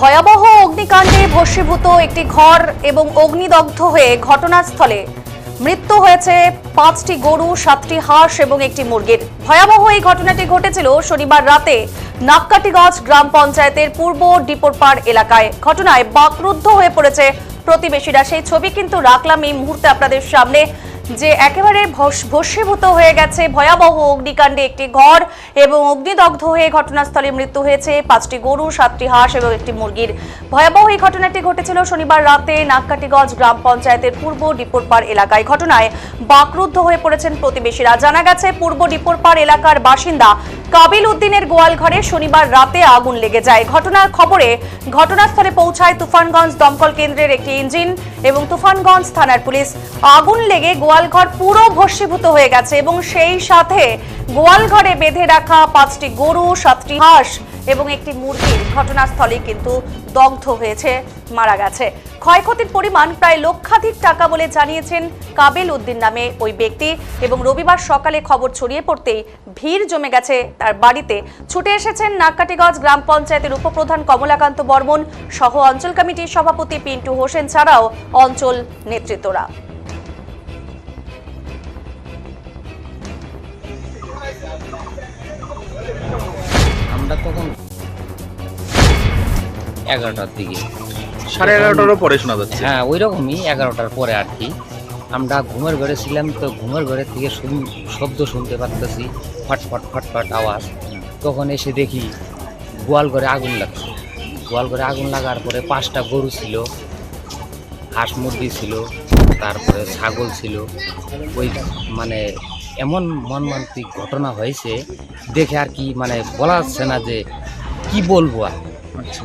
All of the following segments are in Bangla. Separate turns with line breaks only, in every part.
ভয়াবহ অগ্নিকাণ্ডে ভস্মীভূত একটি ঘর এবং অগ্নিদগ্ধ হয়ে ঘটনাস্থলে মৃত্যু হয়েছে পাঁচটি গরু, সাতটি হাঁস এবং একটি মুরগির। ভয়াবহ এই ঘটনাটি ঘটেছিল শনিবার রাতে নাক্কাটিগঞ্জ গ্রাম পঞ্চায়েতের পূর্ব ডিপোরপাড় এলাকায়। ঘটনায় বাকরুদ্ধ হয়ে পড়েছে প্রতিবেশীরা। সেই ছবি কিন্তু রাখলাম এই মুহূর্তে আপনাদের সামনে। যে একেবারে ভস- ভস্মীভূত হয়ে গেছে ভয়াবহ অগ্নিকাণ্ডে একটি ঘর এবং অগ্নিদগ্ধ হয়ে ঘটনাস্থলে মৃত্যু হয়েছে। পাঁচটি গরু, সাতটি হাঁস এবং একটি মুরগির। ভয়াবহ এই ঘটনাটি ঘটেছিল শনিবার রাতে নাককাটিগঞ্জ গ্রাম পঞ্চায়েতের পূর্ব ডিপোরপাড় এলাকায়। ঘটনায় বাকরুদ্ধ হয়ে পড়েছেন প্রতিবেশীরা। জানা গেছে, পূর্ব ডিপোরপাড় এলাকার বাসিন্দা কাবিল উদ্দিনের গোয়াল ঘরে শনিবার রাতে আগুন লেগে যায়। ঘটনার খবরে ঘটনাস্থলে পৌঁছায় তুফানগঞ্জ দমকল কেন্দ্রের একটি ইঞ্জিন এবং তুফানগঞ্জ থানার পুলিশ। আগুন লেগে গোয়ালঘর পুরো ভস্মীভূত হয়ে গেছে এবং সেই সাথে গোয়াল ঘরে বেঁধে রাখা পাঁচটি গরু, সাতটি হাঁস এবং একটি মুরগির ঘটনাস্থলে কিন্তু দগ্ধ হয়েছে, মারা গেছে। ক্ষয়ক্ষতির পরিমাণ প্রায় লক্ষাধিক টাকা বলে জানিয়েছেন কাবেল উদ্দিন নামে ওই ব্যক্তি এবং রবিবার সকালে খবর ছড়িয়ে পড়তেই ভিড় জমে গেছে তার বাড়িতে। ছুটে এসেছেন নাককাটিগঞ্জ গ্রাম পঞ্চায়েতের উপপ্রধান কমলাকান্ত বর্মন সহ অঞ্চল কমিটির সভাপতি পিন্টু হোসেন ছাড়াও অঞ্চল নেতৃত্বরা।
তখন এগারোটার দিকে।
সাড়ে এগারোটারও পরে শোনা যাচ্ছে।
হ্যাঁ ওই রকমই এগারোটার পরে আর কি। আমরা ঘুমের ঘরে ছিলাম তো ঘুমের ঘরের থেকে শুন- শব্দ শুনতে পারতেছি ফটফট ফটফট আওয়াজ। তখন এসে দেখি গোয়াল ঘরে আগুন লাগছে। গোয়াল ঘরে আগুন লাগার পরে পাঁচটা গরু ছিল হাঁস মুরগি ছিল তারপরে ছাগল ছিল। ওই মানে এমন মনমান্তিক ঘটনা হয়েছে দেখে আর কি মানে বলা যাচ্ছে না যে কি বলব আর।
আচ্ছা।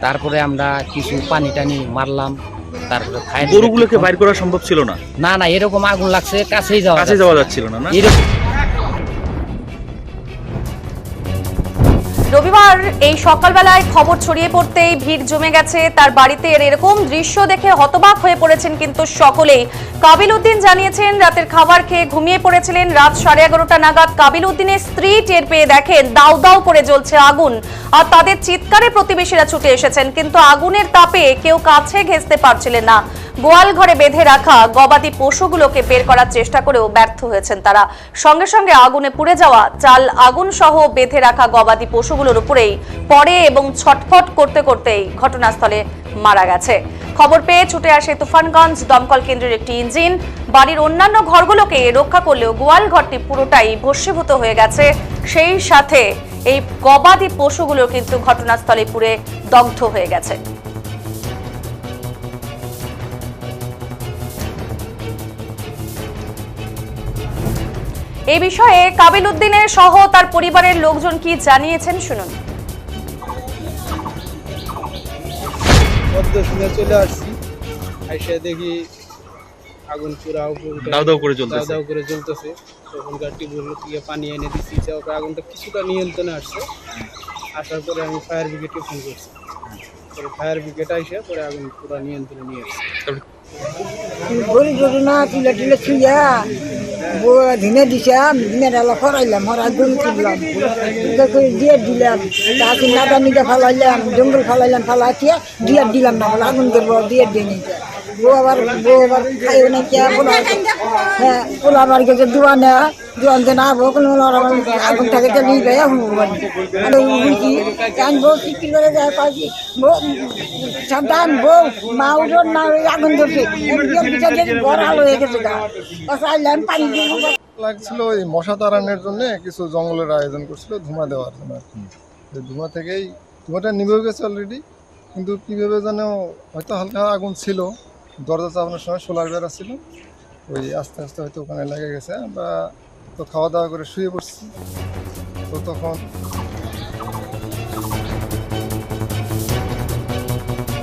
তারপরে আমরা কিছু পানি টানি মারলাম তারপরে
গরুগুলোকে বাইর করা সম্ভব ছিল না?
না না এরকম আগুন লাগছে কাছেই যাওয়া
কাছে যাওয়া যাচ্ছিল না না?
এরকম
রবিবার এই সকালবেলায় খবর ছড়িয়ে পড়তেই ভিড় জমে গেছে। তার বাড়িতে এর এরকম দৃশ্য দেখে হতবাক হয়ে পড়েছেন কিন্তু সকলেই। কাবিল উদ্দিন জানিয়েছেন, রাতের খাবার খেয়ে ঘুমিয়ে পড়েছিলেন রাত সাড়ে এগারোটা নাগাদ। কাবিল উদ্দিনের স্ত্রী টের পেয়ে দেখেন, দাউ দাউ করে জ্বলছে আগুন। আর তাদের চিৎকারে প্রতিবেশীরা ছুটে এসেছেন, কিন্তু আগুনের তাপে কেউ কাছে ঘেঁচতে পারছিলেন না। গোয়াল ঘরে বেঁধে রাখা গবাদি পশুগুলোকে বের করার চেষ্টা করেও ব্যর্থ হয়েছেন তারা। সঙ্গে সঙ্গে আগুনে পুড়ে যাওয়া চাল আগুন সহ বেঁধে রাখা গবাদি পশুগুলোর উপরেই পড়ে এবং ছটফট করতে করতেই ঘটনাস্থলে মারা গেছে। খবর পেয়ে ছুটে আসে তুফানগঞ্জ দমকল কেন্দ্রের একটি ইঞ্জিন। বাড়ির অন্যান্য ঘরগুলোকে রক্ষা করলেও গোয়াল ঘরটি পুরোটাই ভস্মীভূত হয়ে গেছে। সেই সাথে এই গবাদি পশুগুলো কিন্তু ঘটনাস্থলে পুড়ে দগ্ধ হয়ে গেছে। এই বিষয়ে কাবিল উদ্দিনের সহ তার পরিবারের লোকজন কি জানিয়েছেন শুনুন।
শুনে চলে আসছি। এসে দেখি আগুন পুরা
করে
দাও দাও করে জ্বলতেছে। তখনকার টিউবওয়েল থেকে পানি এনে দিচ্ছি তারপরে আগুনটা কিছুটা নিয়ন্ত্রণে আসছে। আসার পরে আমি ফায়ার ব্রিগেডকে ফোন করছি। পরে ফায়ার ব্রিগেড এসে পরে আগুন পুরো নিয়ন্ত্রণে নিয়ে আসছে।
গরু গরু তুলে তুলে ছুইয়া ধিনে দিছাম মেডাল ডালা ফরাইলাম হরা গরু তুললাম দিয়ে দিলাম। তাকে নাদা নিদা ফালাইলাম জঙ্গল ফালাইলাম ফালাইয়া দিয়ে দিলাম না বলে, আগুন করব দিয়ে দিয়ে নিতে বউ আবার বউ আবার খাইও না কে হ্যাঁ পোলা আবার গেছে দোয়ানে নিয়ে যায় না ওই আগুন আলো হয়ে গেছে
লাগছিল ওই মশা তাড়ানোর জন্য কিছু জঙ্গলের আয়োজন করছিল ধুমা দেওয়ার জন্য। ধুমা থেকেই ধুমাটা নিভেও গেছে অলরেডি কিন্তু কীভাবে যেন হয়তো হালকা আগুন ছিল। দরজা চাপানোর সময় সোলার বেড়া ছিল। ওই আস্তে আস্তে হয়তো ওখানে লেগে গেছে। আমরা তো খাওয়া দাওয়া করে শুয়ে পড়ছি। তো তখন